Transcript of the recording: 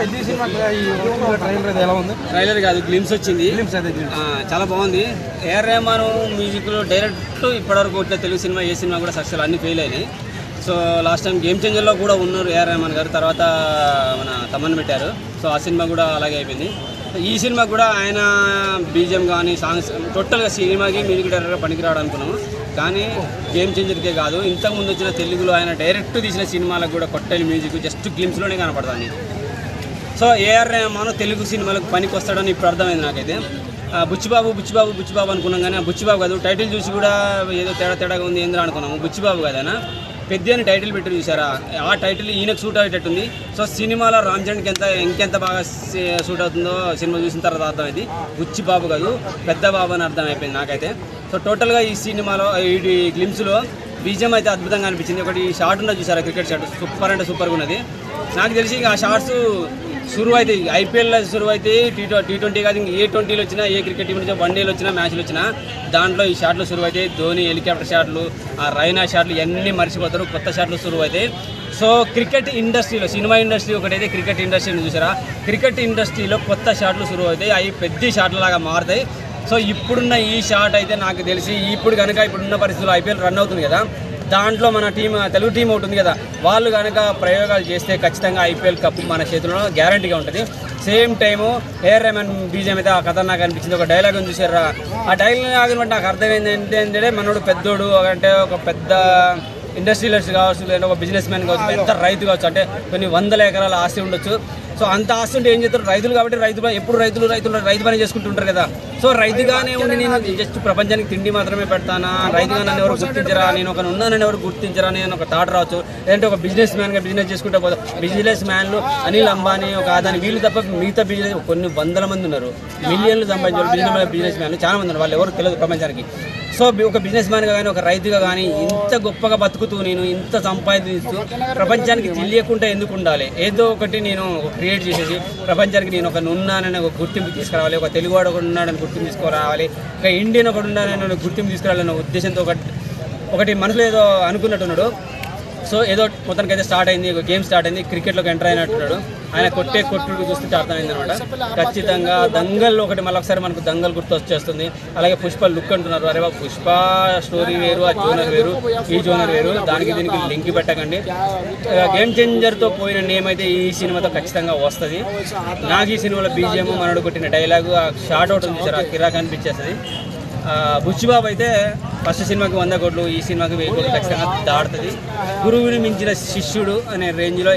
పెద్ద cinema trailer ఎలా ఉంది? ట్రైలర్ కాదు గ్లిమ్స్ వచ్చింది. చాలా బాగుంది. ఏఆర్ రెహమాన్ మ్యూజిక్లో డైరెక్ట్ ఇప్పటివరకు వచ్చిన తెలుగు సినిమా ఏ సినిమా కూడా సక్సెస్ అన్ని ఫెయిల్ అయినాయి. సో లాస్ట్ టైం గేమ్ చేంజర్లో కూడా ఉన్నారు ఏఆర్ రెహమాన్ గారు. తర్వాత మన తమ్మని పెట్టారు. సో ఆ సినిమా కూడా అలాగే అయిపోయింది. ఈ సినిమా కూడా ఆయన బీజిఎం కానీ సాంగ్స్ టోటల్గా సినిమాకి మ్యూజిక్ డైరెక్టర్ పనికిరాడు అనుకున్నాము. కానీ గేమ్ చేంజర్కే కాదు ఇంతకుముందు వచ్చిన తెలుగులో ఆయన డైరెక్ట్ తీసిన సినిమాలకు కూడా కొట్టని మ్యూజిక్ జస్ట్ గ్లిమ్స్లోనే కనపడుతుంది. సో ఏఆర్ రెహమాన్ తెలుగు సినిమాలకు పనికి వస్తాడని ఇప్పుడు అర్థమైంది నాకైతే. ఆ, బుచ్చిబాబు బుచ్చిబాబు బుచ్చిబాబు అనుకున్నాం కానీ ఆ బుచ్చిబాబు కాదు టైటిల్ చూసి కూడా ఏదో తేడా తేడాగా ఉంది ఏంద్రా అనుకున్నాము. బుచ్చిబాబు కదనా పెద్ద అని టైటిల్ పెట్టి చూసారా? ఆ టైటిల్ ఈయనకు సూట్ అయ్యేటట్టుంది. సో సినిమాలో రామ్ చరణ్కి ఎంత ఇంకెంత బాగా సూట్ అవుతుందో సినిమా చూసిన తర్వాత అర్థమైంది. బుచ్చిబాబు కాదు పెద్ద బాబు అని అర్థం అయిపోయింది నాకైతే. సో టోటల్గా ఈ సినిమాలో ఈ గ్లిమ్స్లో బీజం అయితే అద్భుతంగా అనిపించింది. ఒకటి షార్ట్ ఉన్నది చూసారా క్రికెట్ షాట్ సూపర్ అంటే సూపర్గా ఉన్నది. నాకు తెలిసి ఆ షార్ట్స్ సురువు అయితే ఐపీఎల్లో సురువు అయితే టీ టీ ట్వంటీ కాదు ఏ ట్వంటీలు వచ్చినా ఏ క్రికెట్ టీం వచ్చినా వన్ డేలు వచ్చినా మ్యాచ్లు వచ్చినా దాంట్లో ఈ షాట్లు సురువు అయితే ధోని హెలికాప్టర్ షాట్లు ఆ రైనా షాట్లు ఇవన్నీ మర్చిపోతారు కొత్త షాట్లు సురువు అయితే సో క్రికెట్ ఇండస్ట్రీలో సినిమా ఇండస్ట్రీ ఒకటైతే క్రికెట్ ఇండస్ట్రీని చూసారా? క్రికెట్ ఇండస్ట్రీలో కొత్త షాట్లు సురువు అవుతాయి అవి పెద్ద షాట్ల లాగా మారుతాయి. సో ఇప్పుడున్న ఈ షాట్ అయితే నాకు తెలిసి ఇప్పుడు కనుక ఇప్పుడున్న పరిస్థితుల్లో ఐపీఎల్ రన్ అవుతుంది కదా దాంట్లో మన టీం తెలుగు టీం ఒకటి ఉంది కదా వాళ్ళు కనుక ప్రయోగాలు చేస్తే ఖచ్చితంగా ఐపీఎల్ కప్ మన చేతిలో గ్యారంటీగా ఉంటుంది. సేమ్ టైము ఏఆర్ రెహమాన్ బీజం అయితే ఆ కథ నాకు అనిపించింది ఒక డైలాగ్ ఉంది చూసారా? ఆ డైలాగ్ బట్టి నాకు అర్థమైంది ఏంటంటే మనోడు పెద్దోడు అంటే ఒక పెద్ద ఇండస్ట్రియలిస్ట్ కావచ్చు లేదా ఒక బిజినెస్ మ్యాన్ కావచ్చు పెద్ద రైతు కావచ్చు అంటే కొన్ని వందల ఎకరాల ఆస్తి ఉండొచ్చు. సో అంత ఆస్తి ఉంటే ఏం చేస్తారు? రైతులు కాబట్టి రైతు ఎప్పుడు రైతులు రైతులు రైతు పని చేసుకుంటుంటారు కదా. సో రైతుగానే ఉండి నేను జస్ట్ ప్రపంచానికి తిండి మాత్రమే పెడతానా? రైతుగా నన్ను ఎవరు గుర్తించరా? నేను ఒక ఉన్నానని ఎవరు గుర్తించరా? నేను ఒక థాట్ రావచ్చు. లేదంటే ఒక బిజినెస్ మ్యాన్గా బిజినెస్ చేసుకుంటే పోతా. బిజినెస్ మ్యాన్లు అనిల్ అంబానీ ఒక అదాని వీళ్ళు తప్ప మిగతా బిజినెస్ కొన్ని వందల మంది ఉన్నారు. మిలియన్లు సంపాదించారు బిజినెస్ బిజినెస్ మ్యాన్లు చాలా మంది ఉన్నారు. వాళ్ళు ఎవరు తెలియదు ప్రపంచానికి. సో ఒక బిజినెస్ మ్యాన్గా కానీ ఒక రైతుగా కానీ ఇంత గొప్పగా బతుకుతూ నేను ఇంత సంపాదిస్తూ ప్రపంచానికి తెలియకుండా ఎందుకు ఉండాలి? ఏదో ఒకటి నేను క్రియేట్ చేసేసి ప్రపంచానికి నేను ఒక ఉన్నానని ఒక గుర్తింపు తీసుకురావాలి ఒక తెలుగువాడు ఒకటి ఉన్నాడని గుర్తింపు తీసుకురావాలి ఒక ఇండియన్ ఒకటి ఉన్నానని గుర్తింపు తీసుకురావాలన్న ఉద్దేశంతో ఒకటి ఒకటి మనసులో ఏదో అనుకున్నట్టున్నాడు. సో ఏదో మొత్తానికి అయితే స్టార్ట్ అయింది ఒక గేమ్ స్టార్ట్ అయింది క్రికెట్లోకి ఎంటర్ అయినట్టున్నాడు. ఆయన కొట్టే కొట్టుడు చూస్తుంటే అర్థమైంది అనమాట ఖచ్చితంగా దంగల్ ఒకటి మళ్ళీ ఒకసారి మనకు దంగల్ గుర్తు వచ్చేస్తుంది అలాగే పుష్ప లుక్ అంటున్నారు. అరే బాబు పుష్ప స్టోరీ వేరు ఆ జోనర్ వేరు ఈ జోనర్ వేరు. దానికి దీనికి లింక్ పెట్టకండి. గేమ్ చేంజర్తో పోయిన నేమ్ అయితే ఈ సినిమాతో ఖచ్చితంగా వస్తుంది. నాకు ఈ సినిమాలో బీజిఎం మనడు కొట్టిన డైలాగు ఆ షార్ట్ అవుట్ ఉంది సార్ ఆ కిరాక్ అనిపించేస్తుంది. బుచ్చిబాబు అయితే ఫస్ట్ సినిమాకి వంద కోట్లు ఈ సినిమాకి వెయ్యి కోట్లు ఖచ్చితంగా దాడుతుంది గురువుని మించిన శిష్యుడు అనే రేంజ్లో